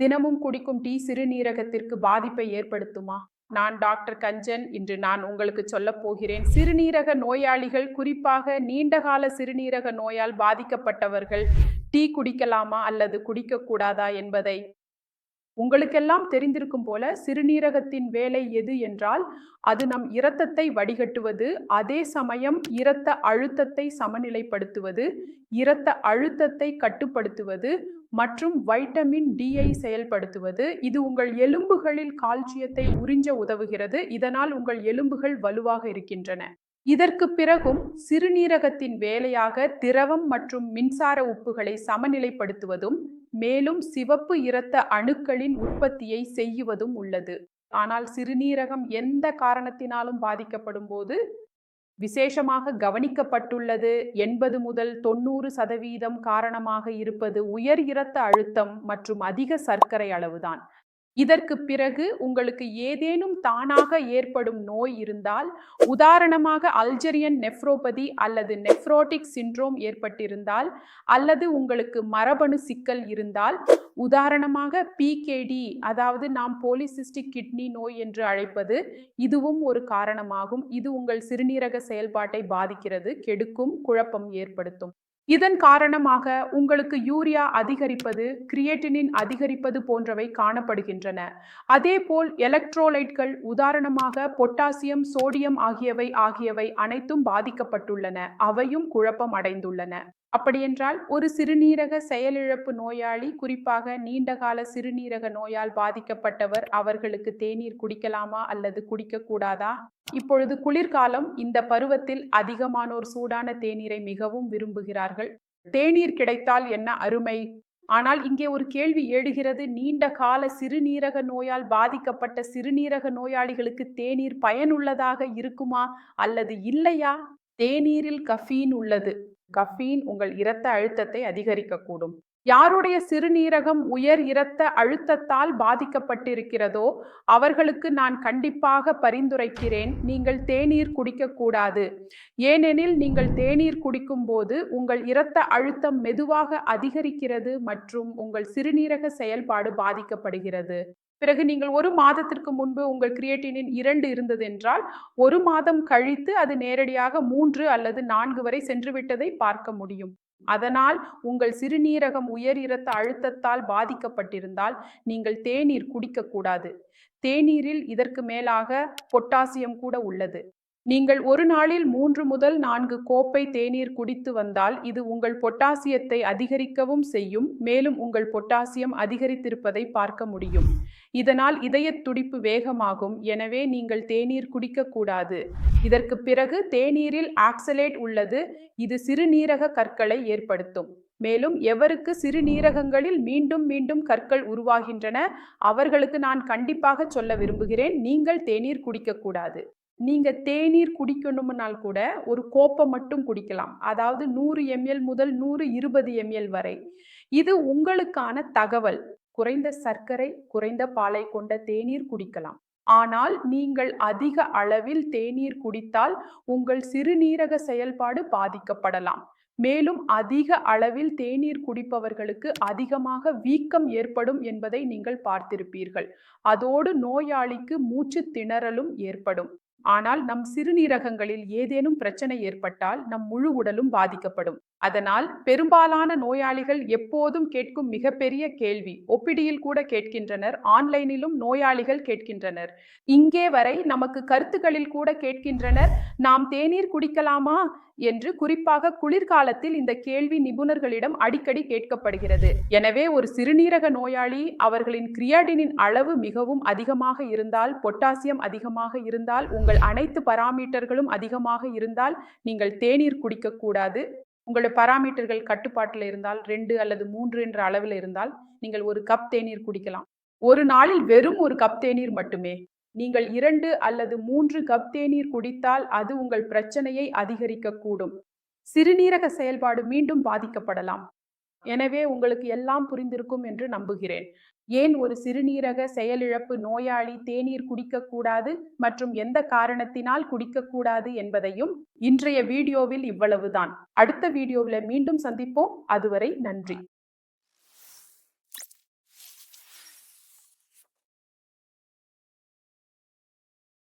தினமும் குடிக்கும் டீ சிறுநீரகத்திற்கு பாதிப்பை ஏற்படுத்துமா? நான் டாக்டர் கஞ்சன். இன்று நான் உங்களுக்கு சொல்லப் போகிறேன். சிறுநீரக நோயாளிகள் குறிப்பாக நீண்டகால சிறுநீரக நோயால் பாதிக்கப்பட்டவர்கள் டீ குடிக்கலாமா அல்லது குடிக்கக்கூடாதா என்பதை உங்களுக்கெல்லாம் தெரிந்திருக்கும் போல சிறுநீரகத்தின் வேலை எது என்றால் அது நம் இரத்தத்தை வடிகட்டுவது அதே சமயம் இரத்த அழுத்தத்தை சமநிலைப்படுத்துவது இரத்த அழுத்தத்தை கட்டுப்படுத்துவது மற்றும் வைட்டமின் டியை செயல்படுத்துவது. இது உங்கள் எலும்புகளில் கால்சியத்தை உறிஞ்ச உதவுகிறது. இதனால் உங்கள் எலும்புகள் வலுவாக இருக்கின்றன. இதற்கு பிறகும் சிறுநீரகத்தின் வேலையாக திரவம் மற்றும் மின்சார உப்புகளை சமநிலைப்படுத்துவதும் மேலும் சிவப்பு இரத்த அணுக்களின் உற்பத்தியை செய்யுவதும் உள்ளது. ஆனால் சிறுநீரகம் எந்த காரணத்தினாலும் பாதிக்கப்படும் போது விசேஷமாக கவனிக்கப்பட்டுள்ளது எண்பது முதல் தொண்ணூறு சதவீதம் காரணமாக இருப்பது உயர் இரத்த அழுத்தம் மற்றும் அதிக சர்க்கரை அளவுதான். இதற்கு பிறகு உங்களுக்கு ஏதேனும் தானாக ஏற்படும் நோய் இருந்தால் உதாரணமாக அல்ஜெரியன் நெஃப்ரோபதி அல்லது நெஃப்ரோட்டிக் சிண்ட்ரோம் ஏற்பட்டிருந்தால் அல்லது உங்களுக்கு மரபணு சிக்கல் இருந்தால் உதாரணமாக பிகேடி அதாவது நாம் போலிசிஸ்டிக் கிட்னி நோய் என்று அழைப்பது இதுவும் ஒரு காரணமாகும். இது உங்கள் சிறுநீரக செயல்பாட்டை பாதிக்கிறது கெடுக்கும் குழப்பம் ஏற்படுத்தும். இதன் காரணமாக உங்களுக்கு யூரியா அதிகரிப்பது கிரியேட்டினின் அதிகரிப்பது போன்றவை காணப்படுகின்றன. அதேபோல் எலக்ட்ரோலைட்கள் உதாரணமாக பொட்டாசியம் சோடியம் ஆகியவை ஆகியவை அனைத்தும் பாதிக்கப்பட்டுள்ளன. அவையும் குழப்பம் அடைந்துள்ளன. அப்படியென்றால் ஒரு சிறுநீரக செயலிழப்பு நோயாளி குறிப்பாக நீண்டகால சிறுநீரக நோயால் பாதிக்கப்பட்டவர் அவர்களுக்கு தேநீர் குடிக்கலாமா அல்லது குடிக்கக்கூடாதா? இப்பொழுது குளிர்காலம். இந்த பருவத்தில் அதிகமானோர் சூடான தேநீரை மிகவும் விரும்புகிறார்கள். தேநீர் கிடைத்தால் என்ன அருமை? ஆனால் இங்கே ஒரு கேள்வி எழுகிறது. நீண்ட கால சிறுநீரக நோயால் பாதிக்கப்பட்ட சிறுநீரக நோயாளிகளுக்கு தேநீர் பயனுள்ளதாக இருக்குமா அல்லது இல்லையா? தேநீரில் கஃபீன் உள்ளது. கஃபீன் உங்கள் இரத்த அழுத்தத்தை அதிகரிக்கக்கூடும். யாருடைய சிறுநீரகம் உயர் இரத்த அழுத்தத்தால் பாதிக்கப்பட்டிருக்கிறதோ அவர்களுக்கு நான் கண்டிப்பாக பரிந்துரைக்கிறேன். நீங்கள் தேநீர் குடிக்கக்கூடாது. ஏனெனில் நீங்கள் தேநீர் குடிக்கும்போது உங்கள் இரத்த அழுத்தம் மெதுவாக அதிகரிக்கிறது மற்றும் உங்கள் சிறுநீரக செயல்பாடு பாதிக்கப்படுகிறது. பிறகு நீங்கள் ஒரு மாதத்திற்கு முன்பு உங்கள் கிரியேட்டினின் இரண்டு இருந்தது என்றால் ஒரு மாதம் கழித்து அது நேரடியாக மூன்று அல்லது நான்கு வரை சென்றுவிட்டதை பார்க்க முடியும். அதனால் உங்கள் சிறுநீரகம் உயர் இரத்த அழுத்தத்தால் பாதிக்கப்பட்டிருந்தால் நீங்கள் தேநீர் குடிக்கக்கூடாது. தேநீரில் இதற்கு மேலாக பொட்டாசியம் கூட உள்ளது. நீங்கள் ஒரு நாளில் மூன்று முதல் நான்கு கோப்பை தேநீர் குடித்து வந்தால் இது உங்கள் பொட்டாசியத்தை அதிகரிக்கவும் செய்யும் மேலும் உங்கள் பொட்டாசியம் அதிகரித்திருப்பதை பார்க்க முடியும். இதனால் இதய துடிப்பு வேகமாகும் எனவே நீங்கள் தேநீர் குடிக்கக்கூடாது. இதற்கு பிறகு தேநீரில் ஆக்சலேட் உள்ளது இது சிறுநீரக கற்களை ஏற்படுத்தும். மேலும் எவருக்கு சிறுநீரகங்களில் மீண்டும் மீண்டும் கற்கள் உருவாகின்றன அவர்களுக்கு நான் கண்டிப்பாக சொல்ல விரும்புகிறேன் நீங்கள் தேநீர் குடிக்கக்கூடாது நீங்கள் தேநீர் குடிக்கணும்னால் கூட ஒரு கோப்பை மட்டும் குடிக்கலாம். அதாவது நூறு எம்எல் முதல் நூறு இருபது எம்எல் வரை. இது உங்களுக்கான தகவல். குறைந்த சர்க்கரை குறைந்த பாலை கொண்ட தேநீர் குடிக்கலாம். ஆனால் நீங்கள் அதிக அளவில் தேநீர் குடித்தால் உங்கள் சிறுநீரக செயல்பாடு பாதிக்கப்படலாம். மேலும் அதிக அளவில் தேநீர் குடிப்பவர்களுக்கு அதிகமாக வீக்கம் ஏற்படும் என்பதை நீங்கள் பார்த்திருப்பீர்கள். அதோடு நோயாளிக்கு மூச்சு திணறலும் ஏற்படும். ஆனால் நம் சிறுநீரகங்களில் ஏதேனும் பிரச்சனை ஏற்பட்டால் நம் முழு உடலும் பாதிக்கப்படும். அதனால் பெரும்பாலான நோயாளிகள் எப்போதும் கேட்கும் மிகப்பெரிய கேள்வி. ஒப்பிடியில் கூட கேட்கின்றனர் ஆன்லைனிலும் நோயாளிகள் கேட்கின்றனர். இங்கே வரை நமக்கு கருத்துக்களில் கூட கேட்கின்றனர் நாம் தேநீர் குடிக்கலாமா என்று குறிப்பாக குளிர்காலத்தில் இந்த கேள்வி நிபுணர்களிடம் அடிக்கடி கேட்கப்படுகிறது. எனவே ஒரு சிறுநீரக நோயாளி அவர்களின் கிரியாடினின் அளவு மிகவும் அதிகமாக இருந்தால் பொட்டாசியம் அதிகமாக இருந்தால் உங்கள் அனைத்து பராமீட்டர்களும் அதிகமாக இருந்தால் நீங்கள் தேநீர் குடிக்கக்கூடாது. உங்களுடைய பராமீட்டர்கள் கட்டுப்பாட்டில் இருந்தால் ரெண்டு அல்லது மூன்று என்ற அளவில் இருந்தால் நீங்கள் ஒரு கப் தேநீர் குடிக்கலாம். ஒரு நாளில் வெறும் ஒரு கப் தேநீர் மட்டுமே. நீங்கள் இரண்டு அல்லது மூன்று கப் தேநீர் குடித்தால் அது உங்கள் பிரச்சனையை அதிகரிக்கக்கூடும். சிறுநீரக செயல்பாடு மீண்டும் பாதிக்கப்படலாம். எனவே உங்களுக்கு எல்லாம் புரிந்திருக்கும் என்று நம்புகிறேன். ஏன் ஒரு சிறுநீரக செயலிழப்பு நோயாளி தேநீர் குடிக்கக்கூடாது மற்றும் எந்த காரணத்தினால் குடிக்கக்கூடாது என்பதையும் இன்றைய வீடியோவில் இவ்வளவுதான். அடுத்த வீடியோவில் மீண்டும் சந்திப்போம். அதுவரை நன்றி.